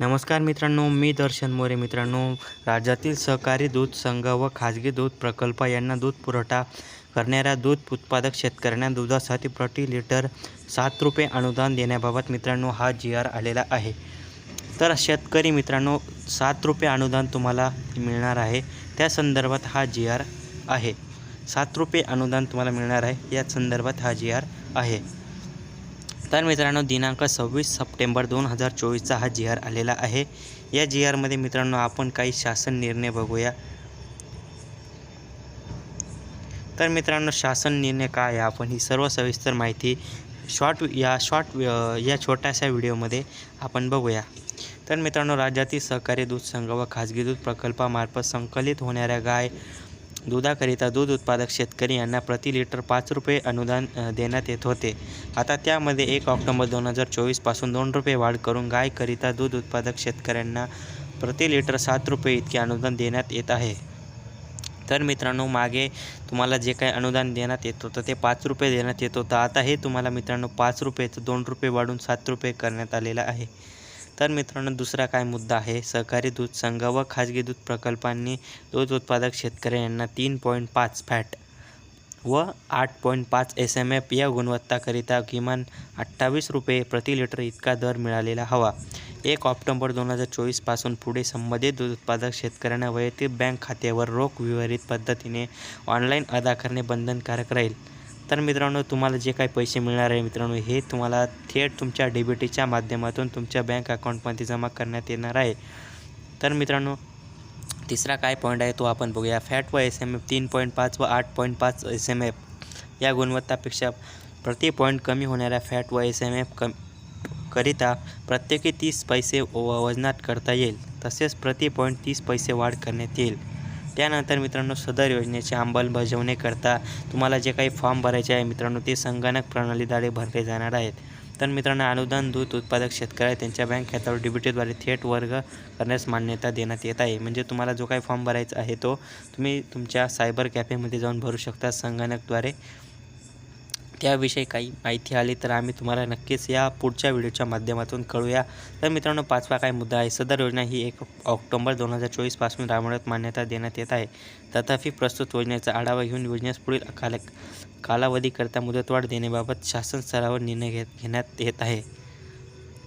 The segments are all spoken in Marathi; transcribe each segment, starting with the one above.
नमस्कार मित्रांनो मी दर्शन मोरे मित्रांनो. राज्यातील सहकारी दूध संघ व खाजगी दूध प्रकल्प यांना दूध पुरवठा करणाऱ्या दूध उत्पादक शेतकऱ्यांना दुधासाठी प्रति लिटर सात रुपये अनुदान देण्याबाबत मित्रांनो हा जी आर आलेला आहे. तर शेतकरी मित्रांनो सात रुपये अनुदान तुम्हाला मिळणार आहे. त्या संदर्भात हा जी आर आहे. सात रुपये अनुदान तुम्हाला मिळणार आहे. या संदर्भात हा जी आर आहे. तर मित्रांनो दिनांक सव्वीस सप्टेंबर दोन हजार चोवीसचा हा जी आर आलेला आहे. या जी आरमध्ये मित्रांनो आपण काही शासन निर्णय बघूया. तर मित्रांनो शासन निर्णय काय आहे? आपण ही सर्व सविस्तर माहिती शॉर्ट या शॉर्ट या छोट्याशा व्हिडिओमध्ये आपण बघूया. तर मित्रांनो राज्यातील सहकारी दूध संघ व खाजगी दूध प्रकल्पामार्फत संकलित होणाऱ्या गाय दुधाकरिता दूध उत्पादक शेतकरी यांना प्रति लिटर पाच रुपये अनुदान देण्यात येत होते. आता त्यामध्ये एक ऑक्टोंबर दोन हजार चोवीसपासून दोन रुपये वाढ करून गायकरिता दूध उत्पादक शेतकऱ्यांना प्रति लिटर सात रुपये इतके अनुदान देण्यात येत आहे. तर मित्रांनो मागे तुम्हाला जे काही अनुदान देण्यात येत होतं ते पाच रुपये देण्यात येत होतं. आता हे तुम्हाला मित्रांनो पाच रुपयेचं दोन रुपये वाढून सात रुपये करण्यात आलेलं आहे. तर मित्रांनो दुसरा काय मुद्दा आहे? सहकारी दूध संघ व खाजगी दूध प्रकल्पांनी दूध उत्पादक शेतकरी यांना तीन पॉईंट पाच फॅट व आठ पॉईंट पाच एस एम एफ या गुणवत्ताकरिता किमान अठ्ठावीस रुपये प्रति लिटर इतका दर मिळालेला हवा. एक ऑक्टोबर दोन हजार चोवीसपासून पुढे संबंधित दूध उत्पादक शेतकऱ्यांना वैयक्तिक बँक खात्यावर रोख विवरित पद्धतीने ऑनलाईन अदा करणे बंधनकारक राहील. तर मित्रांनो तुम्हाला जे काही पैसे मिळणार आहे मित्रांनो हे तुम्हाला थेट तुमच्या डेबिटीच्या माध्यमातून तुमच्या बँक अकाउंटमध्ये जमा करण्यात येणार आहे. तर मित्रांनो तिसरा काय पॉईंट आहे तो आपण बघूया. फॅट व एस एम एफ तीन पॉईंट पाच व आठ पॉईंट पाच एस एम एफ या गुणवत्तापेक्षा प्रति पॉईंट कमी होणाऱ्या फॅट व एस एम एफ कम करिता प्रत्येकी तीस पैसे व- वजनात करता येईल. तसेच प्रति पॉईंट तीस पैसे वाढ करण्यात येईल. त्यानंतर मित्रांनो सदर योजनेची अंमलबजावणीकरता तुम्हाला जे काही फॉर्म भरायचे आहे मित्रांनो ते संगणक प्रणालीद्वारे भरले जाणार आहेत. तर मित्रांनो अनुदान दूध उत्पादक शेतकरी त्यांच्या बँक खात्यावर डीबीटीद्वारे थेट वर्ग करण्यास मान्यता देण्यात येत आहे. म्हणजे तुम्हाला जो काही फॉर्म भरायचा आहे तो तुम्ही तुमच्या सायबर कॅफेमध्ये जाऊन भरू शकता संगणकद्वारे. त्याविषयी काही माहिती आली तर आम्ही तुम्हाला नक्कीच या पुढच्या व्हिडिओच्या माध्यमातून कळूया. तर मित्रांनो पाचवा काय मुद्दा आहे. सदर योजना ही एक ऑक्टोबर दोन हजार चोवीसपासून राबवण्यात मान्यता देण्यात येत आहे. तथापि प्रस्तुत योजनेचा आढावा घेऊन योजनेस पुढील काल कालावधीकरता मुदतवाढ देण्याबाबत शासन स्तरावर निर्णय घेत घेण्यात येत आहे.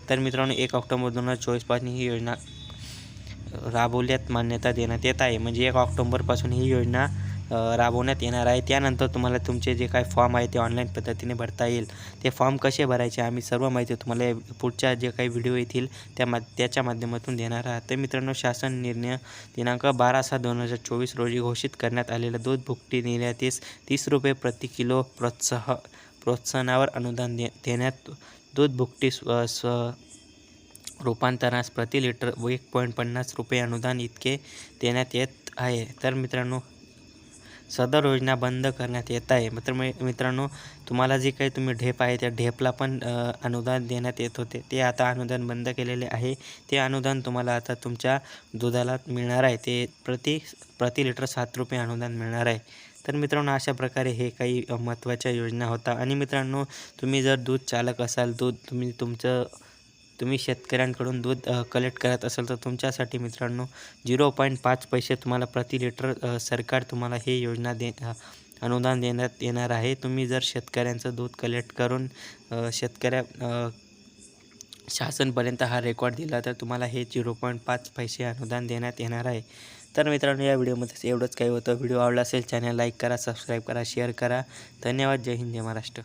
तर मित्रांनो एक ऑक्टोबर दोन हजार चोवीसपासून ही योजना राबवल्यात मान्यता देण्यात येत आहे. म्हणजे एक ऑक्टोंबरपासून ही योजना राबवण्यात येणार आहे. त्यानंतर तुम्हाला तुमचे जे काही फॉर्म आहे ते ऑनलाईन पद्धतीने भरता येईल. ते फॉर्म कसे भरायचे आम्ही सर्व माहिती तुम्हाला पुढच्या जे काही व्हिडिओ येतील त्या मा त्याच्या माध्यमातून देणार आहात. तर मित्रांनो शासन निर्णय दिनांक बारा सहा दोन हजार चोवीस रोजी घोषित करण्यात आलेल्या दूध भुकटी निर्यातीस तीस रुपये प्रति किलो प्रोत्साह प्रोत्साहनावर अनुदान दे देण्यात दूध भुकटी स्व स्व रूपांतरणास प्रति लिटर एक पॉईंट पन्नास रुपये अनुदान इतके देण्यात येत आहे. तर मित्रांनो सदर योजना बंद करण्यात येत आहे. मात्र मित्रांनो तुम्हाला जे काही तुम्ही ढेप आहे त्या ढेपला पण अनुदान देण्यात येत होते. ते आता अनुदान बंद केलेले आहे. ते अनुदान तुम्हाला आता तुमच्या दुधाला मिळणार आहे. ते प्रति प्रति लिटर सात रुपये अनुदान मिळणार आहे. तर मित्रांनो अशा प्रकारे हे काही महत्त्वाच्या योजना होता. आणि मित्रांनो तुम्ही जर दूध चालक असाल दूध तुम्ही तुमचं तुम्ही शेतकऱ्यांकडून दूध कलेक्ट करत असाल तर तुमच्यासाठी मित्रांनो झिरो पॉईंट पाच पैसे तुम्हाला प्रति लिटर सरकार तुम्हाला हे योजना दे अनुदान देण्यात येणार आहे. तुम्ही जर शेतकऱ्यांचं दूध कलेक्ट करून शेतकऱ्या शासनपर्यंत हा रेकॉर्ड दिला तर तुम्हाला हे झिरो पॉईंट पाच पैसे अनुदान देण्यात येणार आहे. तर मित्रांनो या व्हिडिओमध्ये एवढंच. काही होतं व्हिडिओ आवडला असेल चॅनल लाईक करा सबस्क्राईब करा शेअर करा. धन्यवाद. जय हिंद जय महाराष्ट्र.